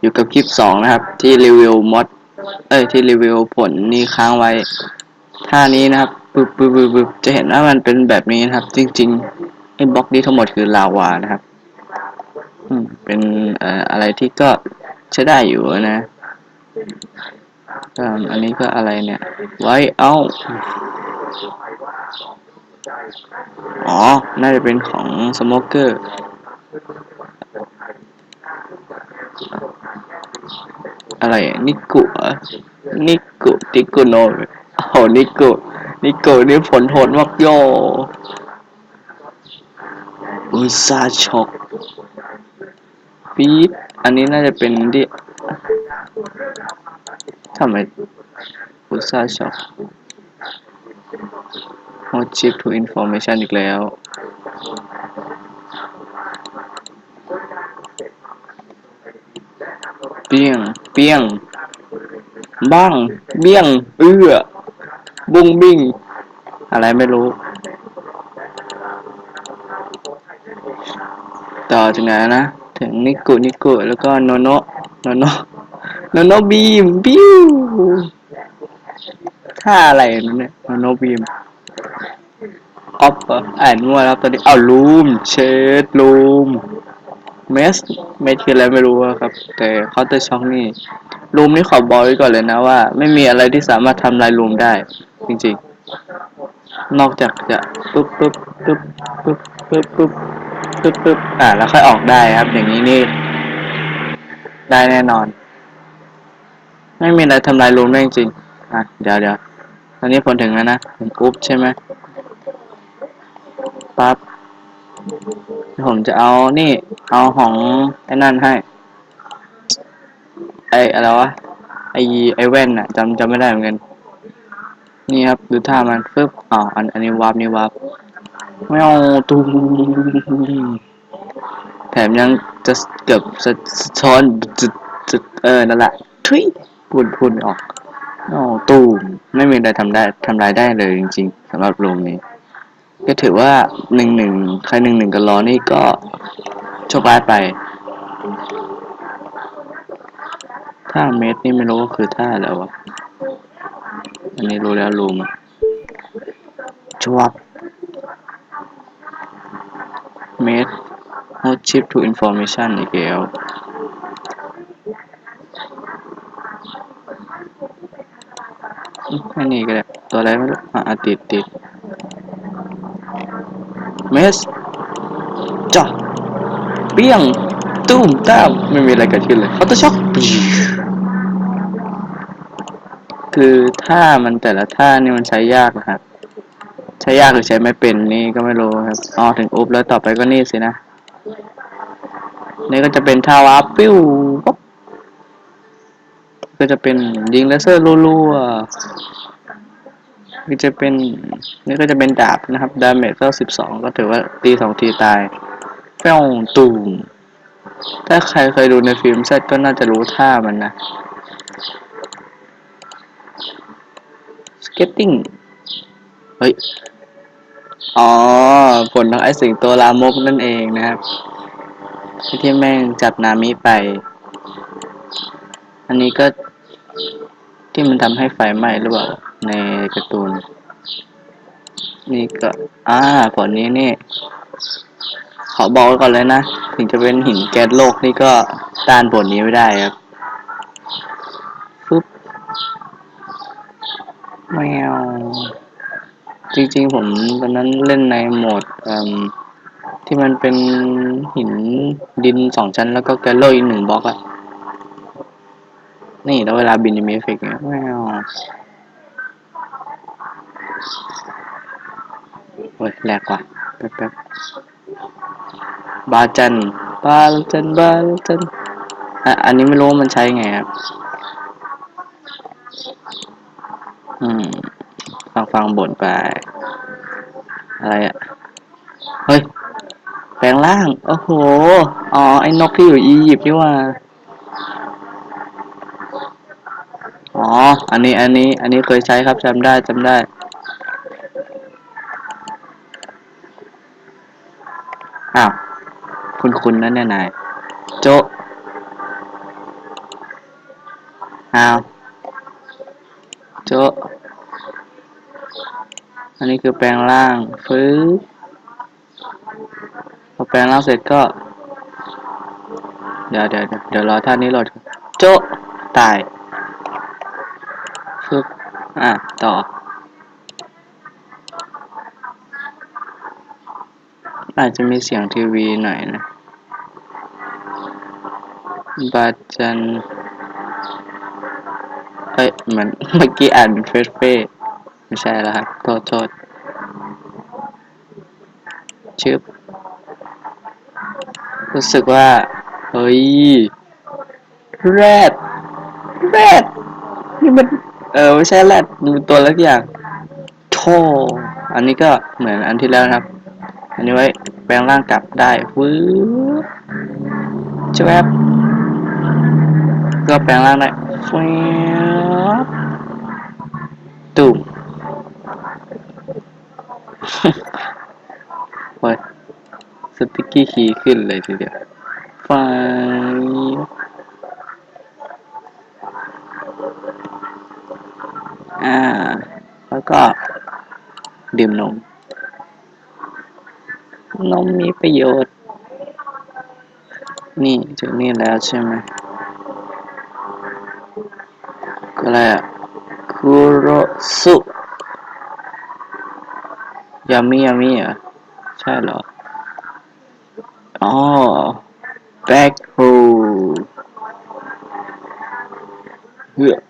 อยู่กับคลิปสองนะครับ ที่รีวิวมอดเอ้ยที่รีวิวผลนี่ค้างไว้ท่านี้นะครับปึ๊บปึ๊บปึ๊บปึ๊บจะเห็นว่ามันเป็นแบบนี้นะครับ จริงๆไอ้บล็อกนี้ทั้งหมดคือลาวานะครับอืมเป็นเอ่ออะไรที่ก็ใช้ได้อยู่นะอันนี้ก็อะไรเนี่ยไว้เอ้าอ๋อ น่าจะเป็นของสโมเกอร์ อะไรนิกุเหรอนิกุติกุโนโอ้โหนิกุนิกุนี่ผลโหดมากโยอุซาช็อกปี๊ดอันนี้น่าจะเป็นที่ทำไมอุซาช็อกโฮชิปทูอินฟอร์เมชันอีกแล้วเปียง เปี้ยง บ้าง เบี้ยง เอื้อ บุ้งบิ้ง อะไรไม่รู้ ต่อจากนั้นนะ ถึงนิกุนิกุแล้วก็โนโนโนโนโนโนบีมบิวท่าอะไรนั่นเนี่ยโนโนบีมออฟอ่านมั่วแล้วตอนนี้เอาลูมเชดลูม เมสเมสคืออะไรไม่รู้ครับ แต่เคาน์เตอร์ช็อคนี่รูมนี่ขอบอกไว้ก่อนเลยนะว่า ไม่มีอะไรที่สามารถทำลายรูมได้ จริงๆ นอกจากจะปุ๊บปุ๊บปุ๊บปุ๊บปุ๊บปุ๊บปุ๊บปุ๊บอ่าแล้วค่อยออกได้ครับ อย่างนี้นี่ ได้แน่นอน ไม่มีอะไรทำลายรูมได้จริงอะเดี๋ยวเดี๋ยวตอนนี้ผลถึงแล้วนะถึงปุ๊บใช่ไหมปั๊บ ผมจะเอานี่ เอาของไอ้นั่นให้ ไออะไรวะ ไอไอแว่นอะจำจำไม่ได้เหมือนกัน นี่ครับ ดูท่ามันฟึบอ๋ออันอันนี้วาร์ปนี่วาร์ปไม่เอาตูมแถมยังจะเกือบสะสะท้อนจุดจุดเออนั่นแหละทุยพูดพูดไม่ออกโอ้ตูมไม่มีอะไรทำได้ทำลายได้เลยจริงๆสำหรับโรงนี้ ก็ถือว่าหนึ่งหนึ่งใครหนึ่งหนึ่งกันรอนี่ก็โชคร้ายไปท่าเมตรนี่ไม่รู้ว่าคือท่าอะไรวะ อันนี้รู้แล้วรูมอะจวบเมตร Hold chip to information อีกแล้วอันนี้ก็ได้ ตัวอะไรไม่รู้อะติดติด เมสจ้ะเปี้ยงตุ้มตามไม่มีอะไรเกิดขึ้นเลยเขาตัวช็อกคือท่ามันแต่ละท่านี่มันใช้ยากนะครับ ใช้ยากหรือใช้ไม่เป็นนี่ก็ไม่รู้ครับอ๋อถึงอุบแล้วต่อไปก็นี่สินะนี่ก็จะเป็นท่าวาร์ปิ้วป๊อปก็จะเป็นยิงเลเซอร์รัวๆ นี่จะเป็นนี่ก็จะเป็นดาบนะครับดาเมจก็สิบสองก็ถือว่าตีสองทีตายเป้องตูมถ้าใครเคยดูในฟิล์มเซตก็น่าจะรู้ท่ามันนะสเก็ตติ้งเฮ้ย อ๋อ ผลของไอ้สิงโตลามกนั่นเองนะครับที่ที่แม่งจับนามิไป อันนี้ก็ ที่มันทำให้ไฟไหม้หรือเปล่าในการ์ตูน นี่ก็อ่าผลนี้นี่ ขอบอกไว้ก่อนเลยนะ ถึงจะเป็นหินแก๊สโลกนี่ก็ต้านผลนี้ไม่ได้ครับปึ๊บแมวจริงๆผมตอนนั้นเล่นในโหมดที่มันเป็นหินดินสองชั้นแล้วก็แกลโลอีกหนึ่งบล็อกอะ นี่แล้วเวลาบินจะมีเอฟเฟกต์ไงแมวโอ้ยแหลกว่ะแป๊บๆบาจันบาจันบาจันอะอันนี้ไม่รู้ว่ามันใช้ไงครับ อืม ฟังฟังบ่นไป อะไรอะเฮ้ย แปลงร่าง โอ้โห อ๋อ ไอ้นกที่อยู่อียิปต์นี่ว่า อ๋อ อันนี้ อันนี้ อันนี้เคยใช้ครับจำได้จำได้ อ้าว คุณคุณนั่นเนี่ยนาย โจอ้าว โจอันนี้คือแปลงร่างฟื้นพอแปลงร่างเสร็จก็ เดี๋ยวเดี๋ยวเดี๋ยวรอท่านนี้โหลด โจตาย ฟึบอะ ต่อ อาจจะมีเสียงทีวีหน่อยนะบัตจัน เอ้ยเหมือนเมื่อกี้อ่านเป็นเฟสเฟ่ไม่ใช่แล้วครับ โทษโทษชึบ รู้สึกว่า เฮ้ย แรด แรด นี่มัน เออไม่ใช่แรดมันเป็นตัวเล็กอย่างโธ่อันนี้ก็เหมือนอันที่แล้วนะครับ อันนี้ไว้แปลงร่างกลับได้วื้อช่ไหมครับก็แปลงร่างได้ฟิบตุ่มโอ้ยสติ๊กกี้คีย์ขึ้นเลยทีเดียวไฟ อ่า แล้วก็ดื่มนม นมมีประโยชน์ นี่ถึงนี่แล้วใช่ไหมก็อะไรอะคุโรสุยามิยามิอะใช่เหรอ อ๋อ back h o เฮือเฮือ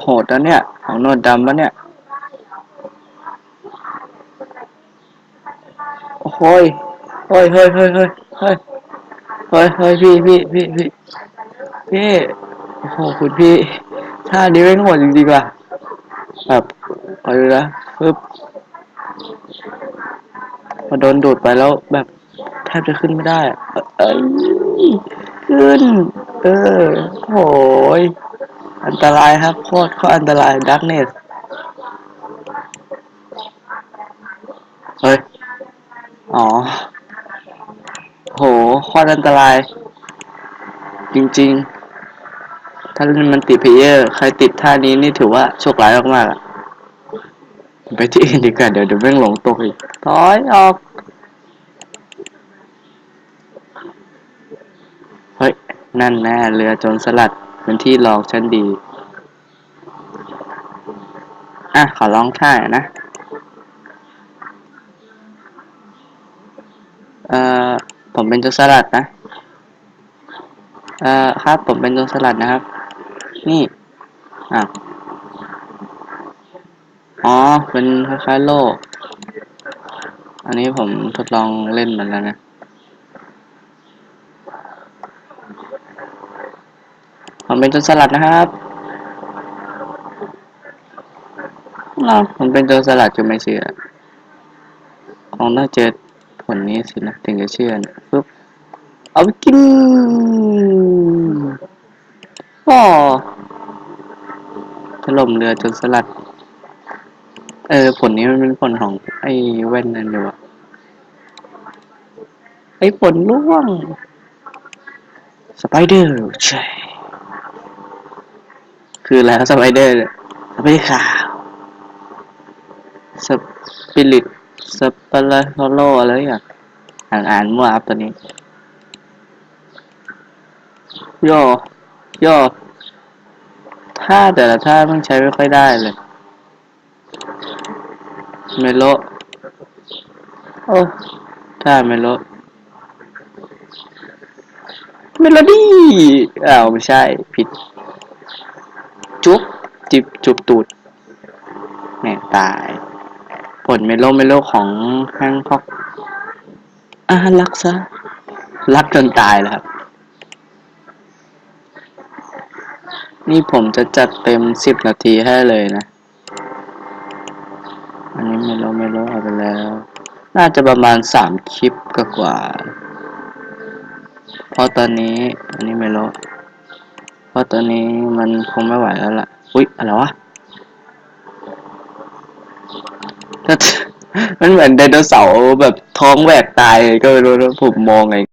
โหโหดนะเนี่ย ของนวดดำแล้วเนี่ย โอ้โหยเฮ้ยเฮ้ยเฮ้ยเฮ้ยเฮ้ยเฮ้ยเฮ้ยพี่พี่พี่พี่พี่โอ้โหคุณพี่ท่านี้ไม่โหดจริงๆว่ะแบบคอยดูนะปึ๊บพอโดนดูดไปแล้วแบบแทบจะขึ้นไม่ได้อะเอ้ย ขึ้น เออโหย อันตรายครับ โคตรโคตรอันตรายดักเนสเฮ้ย อ๋อ โหโคตรอันตราย จริง ๆ ถ้าเล่นมันติดเพลเยอร์ ใครติดท่านี้นี่ถือว่าโชคร้ายมากๆอะไปที่อื่นดีกว่าเดี๋ยวเดี๋ยวแม่งหลงตกอีกถอยออก เฮ้ย นั่นแน่เรือจรสลัด เป็นที่หลอกฉันดี อะ ขอร้องท่าหน่นะ เอ่อ ผมเป็นโจรสลัดนะ เอ่อ ครับ ผมเป็นโจรสลัดนะครับ นี่ อะ อ๋อ เป็นคล้ายๆโล่อันนี้ผมทดลองเล่นมันแล้วนะ ผม เป็นโจรสลัดนะครับอ้าผมเป็นโจรสลัดจะไม่เชื่อคงต้องเจอผลนี้สินะถึงจะเชื่อนะปุ๊บเอาไปกินอ๋อถล่มเรือจรสลัด เออ ผลนี้มันเป็นผลของไอ้แว่นนั่นเดี๋ยวะไอ้ผลร่วง สไปเดอร์ใช่ คือแล้วสไปเดอร์สไปเดอร์ขาวสปิริตสปาร์โฮโลอะไรอย่างอ่านอ่านมั่วครับตัวนี้โยโยท่าแต่ละท่ามันใช้ไม่ค่อยได้เลยเมโลโอ้ท่าเมโลเมโลดี้อ้าวไม่ใช่ผิด จุ๊บจิบจุบตูดแหม่ตาย ผลเมโลเมโลของแฮงคอกอ่ารักซะ รักจนตายแล้วครับ นี่ผมจะจัดเต็มสิบนาทีให้เลยนะ อันนี้เมโลเมโลเอาไปแล้ว น่าจะประมาณสามคลิปก็กว่า เพราะตอนนี้ อันนี้เมโล ราะตอนนี้มันคงไม่ไหวแล้วล่ะ อุ๊ย อะไรวะมันเหมือนไดโนเสาร์แบบท้องแหวกตายก็ไม่รู้นะผมมองไง